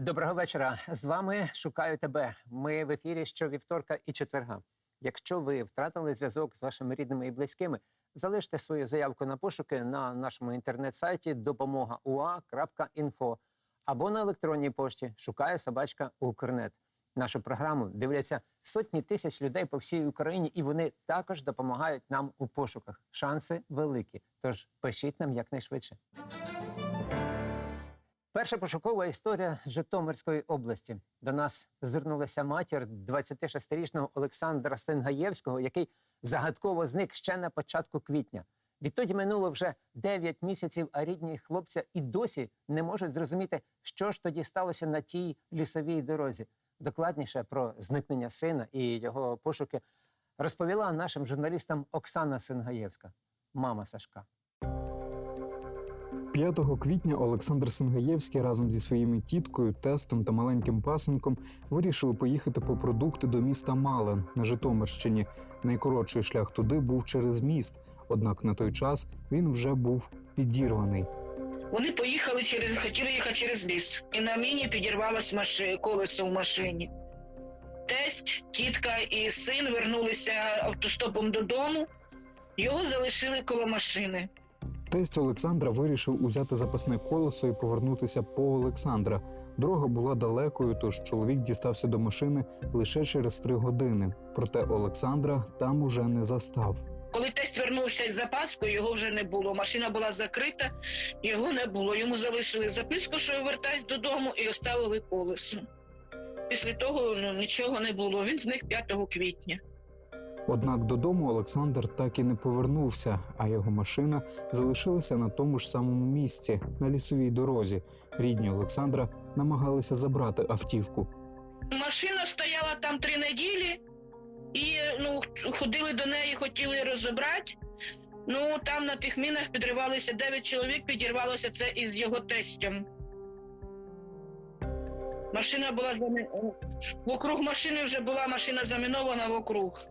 Доброго вечора. З вами шукаю тебе. Ми в ефірі щовівторка і четверга. Якщо ви втратили зв'язок з вашими рідними і близькими, залиште свою заявку на пошуки на нашому інтернет-сайті допомога.ua.info або на електронній пошті шукає собачка Укрнет. Нашу програму дивляться сотні тисяч людей по всій Україні, і вони також допомагають нам у пошуках. Шанси великі. Тож пишіть нам якнайшвидше. Перша пошукова історія Житомирської області. До нас звернулася матір 26-річного Олександра Сингаєвського, який загадково зник ще на початку квітня. Відтоді минуло вже 9 місяців, а рідні хлопця і досі не можуть зрозуміти, що ж тоді сталося на тій лісовій дорозі. Докладніше про зникнення сина і його пошуки розповіла нашим журналістам Оксана Сингаєвська, мама Сашка. 5 квітня Олександр Сингаєвський разом зі своїми тіткою, тестом та маленьким пасенком вирішили поїхати по продукти до міста Малин на Житомирщині. Найкоротший шлях туди був через міст, однак на той час він вже був підірваний. Вони поїхали через, хотіли їхати через ліс, і на міні підірвалось маши, колесо в машині. Тесть, тітка і син вернулися автостопом додому, його залишили коло машини. Тесть Олександра вирішив узяти запасне колесо і повернутися по Олександра. Дорога була далекою, тож чоловік дістався до машини лише через три години. Проте Олександра там уже не застав. Коли тесть вернувся з запаскою, його вже не було. Машина була закрита, його не було. Йому залишили записку, що вертайся додому, і оставили колесо. Після того ну, нічого не було. Він зник 5 квітня. Однак додому Олександр так і не повернувся, а його машина залишилася на тому ж самому місці, на лісовій дорозі. Рідні Олександра намагалися забрати автівку. Машина стояла там три неділі, і ну, ходили до неї, хотіли розібрати. Ну там на тих мінах підривалися дев'ять чоловік, підірвалося це із його тестем. Машина була замі... Вокруг машини вже була машина замінована вокруг.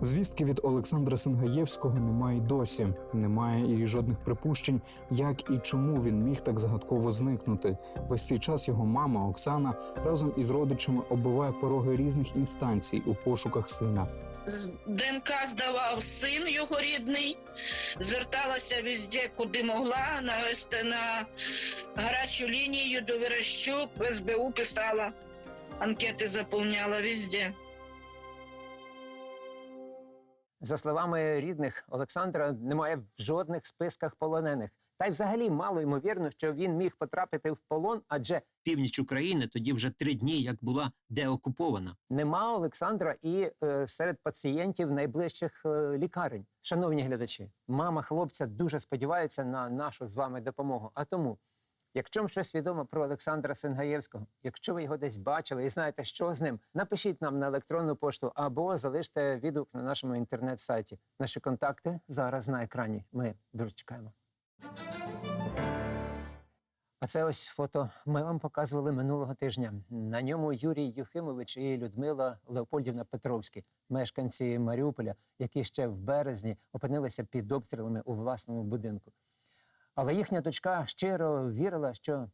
Звістки від Олександра Сингаєвського немає досі. Немає і жодних припущень, як і чому він міг так загадково зникнути. Весь цей час його мама Оксана разом із родичами оббиває пороги різних інстанцій у пошуках сина. ДНК здавав син його рідний, зверталася везде, куди могла, на, СТ, на гарячу лінію до Верещук, в СБУ писала, анкети заповняла везде. За словами рідних, Олександра немає в жодних списках полонених. Та й взагалі мало ймовірно, що він міг потрапити в полон, адже північ України тоді вже три дні як була деокупована. нема Олександра і е, серед пацієнтів найближчих е, лікарень. Шановні глядачі, мама хлопця дуже сподівається на нашу з вами допомогу. А тому, якщо вам щось відомо про Олександра Сингаєвського, якщо ви його десь бачили і знаєте, що з ним, напишіть нам на електронну пошту або залиште відгук на нашому інтернет-сайті. Наші контакти зараз на екрані. Ми дуже чекаємо. А це ось фото ми вам показували минулого тижня. На ньому Юрій Юхимович і Людмила Леопольдівна Петровські, мешканці Маріуполя, які ще в березні опинилися під обстрілами у власному будинку. Але їхня дочка щиро вірила, що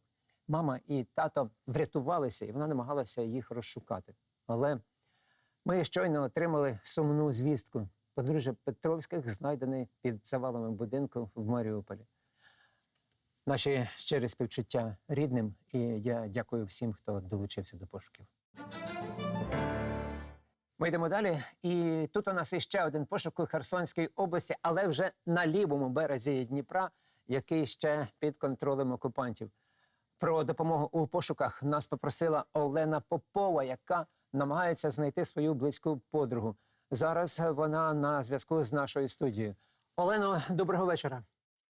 мама і тато врятувалися, і вона намагалася їх розшукати. Але ми щойно отримали сумну звістку. Подружжя Петровських знайдений під завалами будинку в Маріуполі. Наші щирі співчуття рідним, і я дякую всім, хто долучився до пошуків. Ми йдемо далі. І тут у нас іще один пошук у Херсонській області, але вже на лівому березі Дніпра, який ще під контролем окупантів. Про допомогу у пошуках нас попросила Олена Попова, яка намагається знайти свою близьку подругу. Зараз вона на зв'язку з нашою студією. Олено, доброго вечора.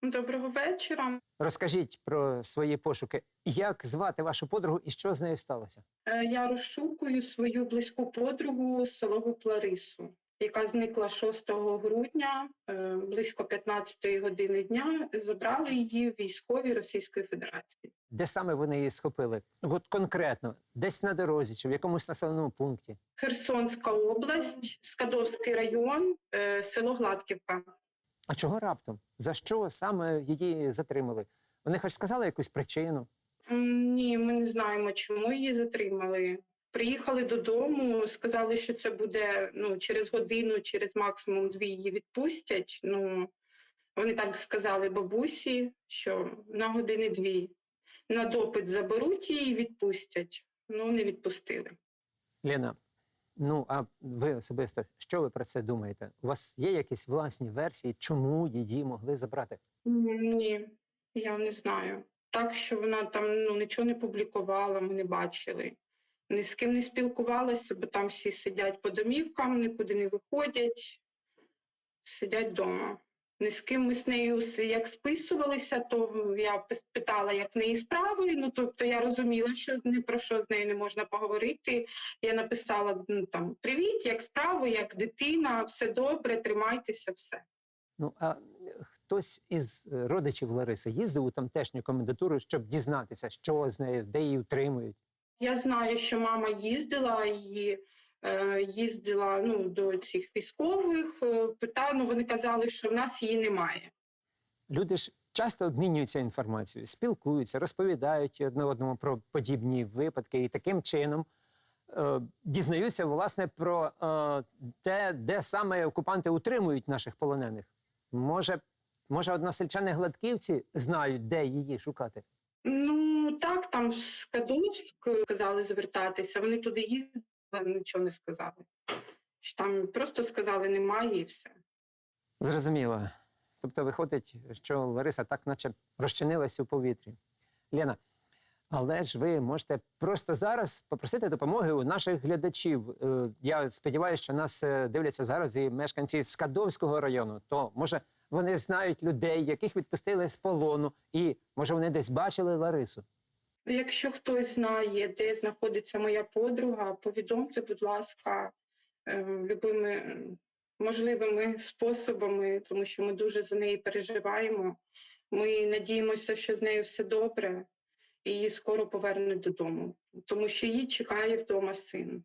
Доброго вечора. Розкажіть про свої пошуки. Як звати вашу подругу і що з нею сталося? Е, Я розшукую свою близьку подругу Сологу Пларису, яка зникла 6 грудня е, близько 15 години дня. Забрали її військові Російської Федерації. Де саме вони її схопили? От конкретно, десь на дорозі чи в якомусь населеному пункті? Херсонська область, Скадовський район, е, село Гладківка. А чого раптом? За що саме її затримали? Вони хоч сказали якусь причину? Ні, ми не знаємо, чому її затримали. Приїхали додому, сказали, що це буде ну, через годину, через максимум дві її відпустять. Ну, вони так сказали бабусі, що на години дві. На допит заберуть її і відпустять. Ну, не відпустили. Лена, ну а ви особисто, що ви про це думаєте? У вас є якісь власні версії, чому її могли забрати? Ні, я не знаю. Так, що вона там ну, нічого не публікувала, ми не бачили. Ні з ким не спілкувалася, бо там всі сидять по домівкам, нікуди не виходять, сидять вдома. Ні з ким ми з нею як списувалися, то я питала, як в неї справи. Ну, тобто я розуміла, що ні про що з нею не можна поговорити. Я написала ну, там Привіт, як справи, як дитина, все добре, тримайтеся, все. Ну а хтось із родичів Лариси їздив у тамтешню комендатуру, щоб дізнатися, що з нею, де її утримують. Я знаю, що мама їздила і е, їздила ну, до цих військових. Е, питаю, ну, вони казали, що в нас її немає. Люди ж часто обмінюються інформацією, спілкуються, розповідають одне одному про подібні випадки, і таким чином е, дізнаються власне про е, те, де саме окупанти утримують наших полонених. Може, може, односельчани гладківці знають, де її шукати. Ну так, там з Кадовськ казали звертатися. Вони туди їздили, нічого не сказали. Там просто сказали немає і все. Зрозуміло. Тобто виходить, що Лариса так наче розчинилась у повітрі. Лена, але ж ви можете просто зараз попросити допомоги у наших глядачів. Е, Я сподіваюся, що нас е, дивляться зараз і мешканці Скадовського району. То може вони знають людей, яких відпустили з полону, і може вони десь бачили Ларису. Якщо хтось знає, де знаходиться моя подруга, повідомте, будь ласка, е, любими можливими способами, тому що ми дуже за неї переживаємо. Ми надіємося, що з нею все добре, і її скоро повернуть додому, тому що її чекає вдома син.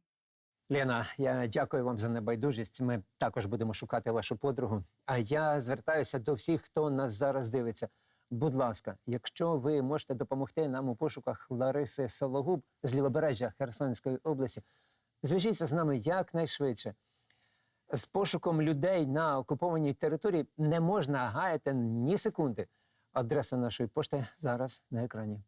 Лена, я дякую вам за небайдужість. Ми також будемо шукати вашу подругу. А я звертаюся до всіх, хто нас зараз дивиться. Будь ласка, якщо ви можете допомогти нам у пошуках Лариси Сологуб з лівобережжя Херсонської області, зв'яжіться з нами якнайшвидше. З пошуком людей на окупованій території не можна гаяти ні секунди. Адреса нашої пошти зараз на екрані.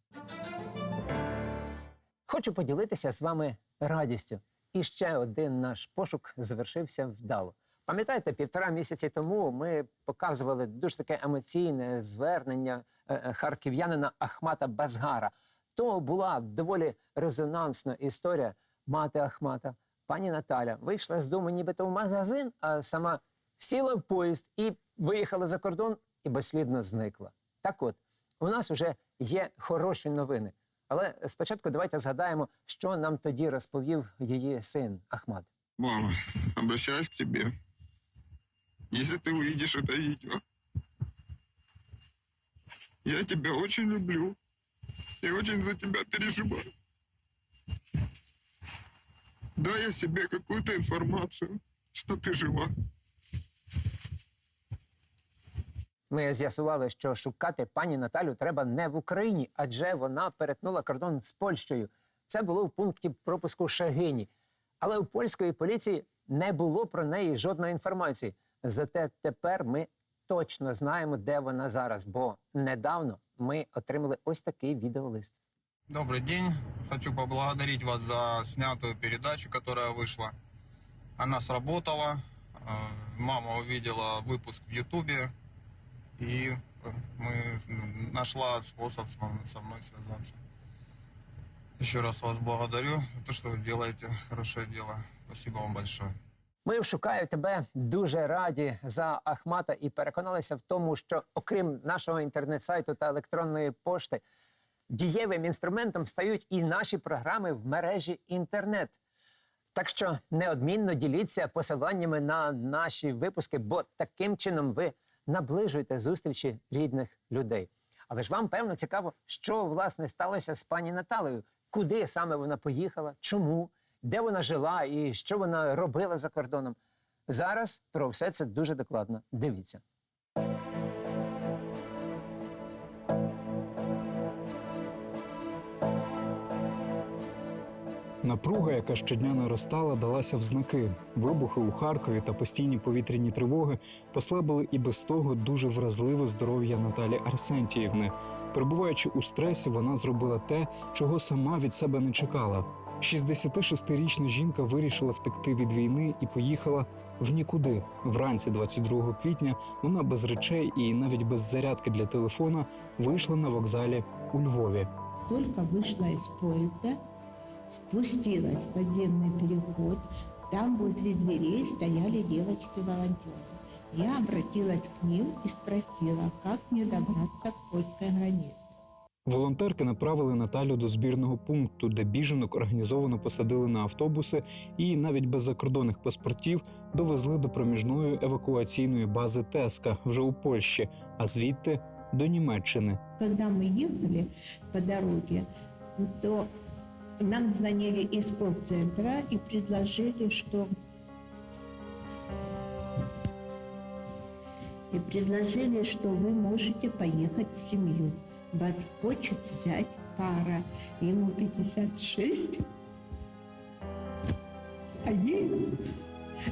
Хочу поділитися з вами радістю. І ще один наш пошук завершився вдало. Пам'ятаєте, півтора місяці тому ми показували дуже таке емоційне звернення е, е, харків'янина Ахмата Базгара. То була доволі резонансна історія мати Ахмата. Пані Наталя вийшла з дому нібито в магазин, а сама сіла в поїзд і виїхала за кордон і безслідно зникла. Так от, у нас вже є хороші новини. Але спочатку давайте згадаємо, що нам тоді розповів її син Ахмат. Мама, обращаюсь к тебе Если ты увидишь это видео, я тебя очень люблю и очень за тебя переживаю. Дай я себе какую-то информацию, что ты жива. Ми з'ясували, що шукати пані Наталю треба не в Україні, адже вона перетнула кордон з Польщею. Це було в пункті пропуску Шагині. Але у польської поліції не було про неї жодної інформації. Зате тепер ми точно знаємо, де вона зараз, бо недавно ми отримали ось такий відеолист. Добрый день. Хочу поблагодарить вас за снятую передачу, которая вышла. Она сработала. Э, Мама увидела выпуск в Ютубе. И э, мы нашла способ с вами- со мной связаться. Еще раз вас благодарю за то, что вы делаете хорошее дело. Спасибо вам большое. Ми шукаю тебе дуже раді за Ахмата і переконалися в тому, що окрім нашого інтернет-сайту та електронної пошти, дієвим інструментом стають і наші програми в мережі інтернет. Так що неодмінно діліться посиланнями на наші випуски, бо таким чином ви наближуєте зустрічі рідних людей. Але ж вам певно цікаво, що власне сталося з пані Наталею, куди саме вона поїхала, чому, де вона жила і що вона робила за кордоном. Зараз про все це дуже докладно. Дивіться. Напруга, яка щодня наростала, далася в знаки. Вибухи у Харкові та постійні повітряні тривоги послабили і без того дуже вразливе здоров'я Наталі Арсентіївни. Перебуваючи у стресі, вона зробила те, чого сама від себе не чекала. 66-річна жінка вирішила втекти від війни і поїхала в нікуди. Вранці 22 квітня вона без речей і навіть без зарядки для телефона вийшла на вокзалі у Львові. Только вышла из поезда, спустилась в подземный переход. Там возле дверей стояли девочки-волонтеры. Я обратилась к ним и спросила, как мне добраться к польской границе. Волонтерки направили Наталю до збірного пункту, де біженок організовано посадили на автобуси і навіть без закордонних паспортів довезли до проміжної евакуаційної бази Теска вже у Польщі, а звідти до Німеччини. Когда мы ехали по дороге, то нам звонили из колл-центра и предложили, что и предложили, что вы можете поехать в семью. Вас хочет взять пара. Ему 56, а ей,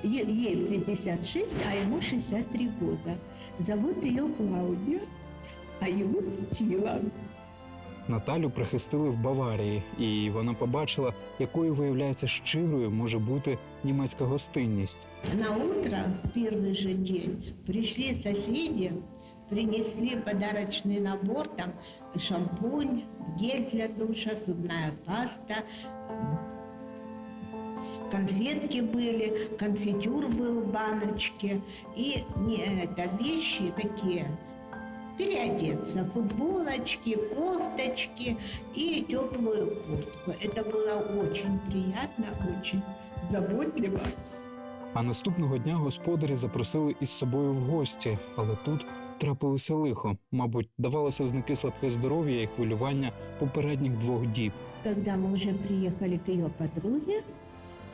е- ей 56, а ему 63 года. Зовут ее Клаудия, а его Тила. Наталю прихистили в Баварії, і вона побачила, якою виявляється щирою може бути німецька гостинність. На утро, в первый же день, пришли соседи, принесли подарочный набор, там шампунь, гель для душа, зубная паста, конфетки были, конфитюр был в баночке и не, это, вещи такие, переодеться, футболочки, кофточки и теплую куртку. Это было очень приятно, очень заботливо. А наступного дня господарі запросили із собою в гості, але тут трапилося лихо. Мабуть, давалося в знаки слабке здоров'я і хвилювання попередніх двох діб. Когда мы уже приехали к ее подруге,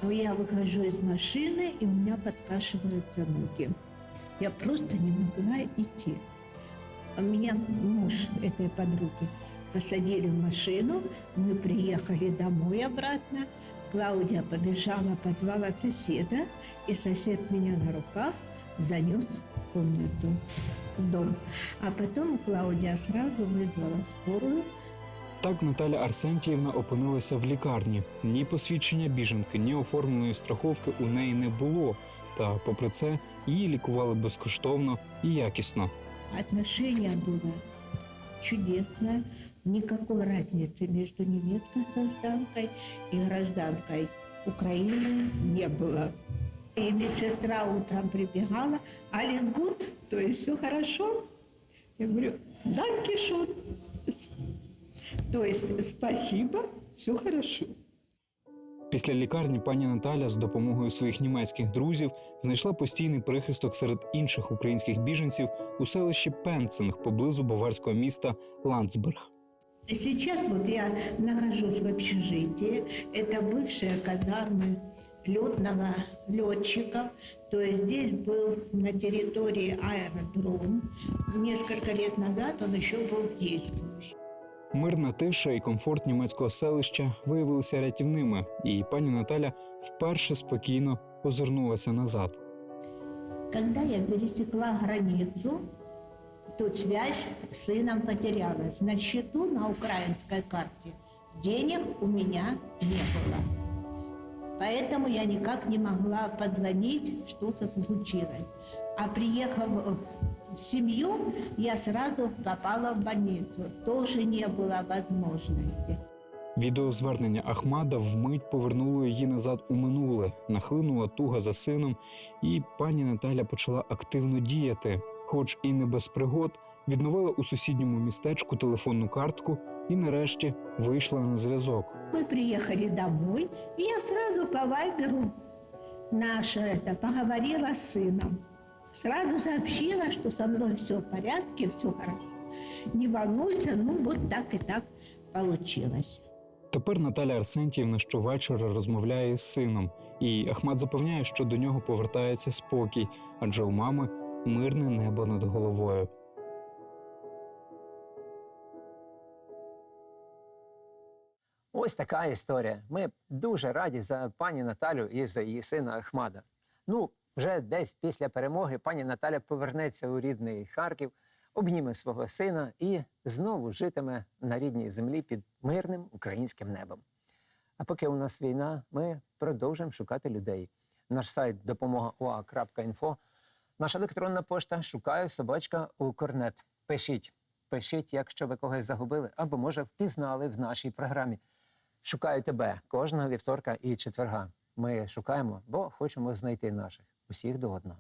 я выхожу из машины, и у меня подкашиваются ноги. Я просто не могла идти. А Меня муж этой подруги посадили в машину, мы приехали домой обратно. Клаудия побежала, позвала соседа, и сосед меня на руках занес в комнату, в дом. А потом Клаудия сразу вызвала скорую, Так Наталя Арсентіївна опинилася в лікарні. Ні посвідчення біженки, ні оформленої страховки у неї не було. Та, попри це, її лікували безкоштовно і якісно. Отношение было чудесное. Никакой разницы между немецкой гражданкой и гражданкой Украины не было. И медсестра утром прибегала, Алис гуд, то есть все хорошо? Я говорю, данки шон. То есть спасибо, все хорошо. Після лікарні пані Наталя з допомогою своїх німецьких друзів знайшла постійний прихисток серед інших українських біженців у селищі Пенцинг поблизу баварського міста Ландсберг. Сейчас вот я нахожусь в общежитии. Это бывшие казармы летного летчиков. То есть здесь был на территории аэродром. Несколько лет назад он еще был действующий. Мирна тиша і комфорт німецького селища виявилися рятівними, і пані Наталя вперше спокійно озирнулася назад. Когда я пересекла границу, то связь с сыном потерялась. На счету на украинской карте денег у меня не было. Поэтому я никак не могла позвонить, что-то случилось. А приехав в семью, я сразу попала в больницу. Тоже не было возможности. Відеозвернення Ахмада вмить повернуло її назад у минуле, нахлинула туга за сином, і пані Наталя почала активно діяти, хоч і не без пригод, відновила у сусідньому містечку телефонну картку і нарешті вийшла на зв'язок. Мы приехали домой, и я сразу по Вайберу наше это поговорила с сыном. Сразу сообщила, что со мной все в порядке, все хорошо. Не волнуйся, ну вот так и так получилось. Тепер Наталя Арсентіївна щовечора розмовляє з сином, і Ахмат запевняє, що до нього повертається спокій, адже у мами мирне небо над головою. Ось така історія. Ми дуже раді за пані Наталю і за її сина Ахмада. Ну, вже десь після перемоги пані Наталя повернеться у рідний Харків, обніме свого сина і знову житиме на рідній землі під мирним українським небом. А поки у нас війна, ми продовжуємо шукати людей. Наш сайт допомога.ua.info, наша електронна пошта шукаю собачка у корнет. Пишіть, пишіть, якщо ви когось загубили, або може впізнали в нашій програмі. Шукаю тебе кожного вівторка і четверга. Ми шукаємо, бо хочемо знайти наших усіх до одного.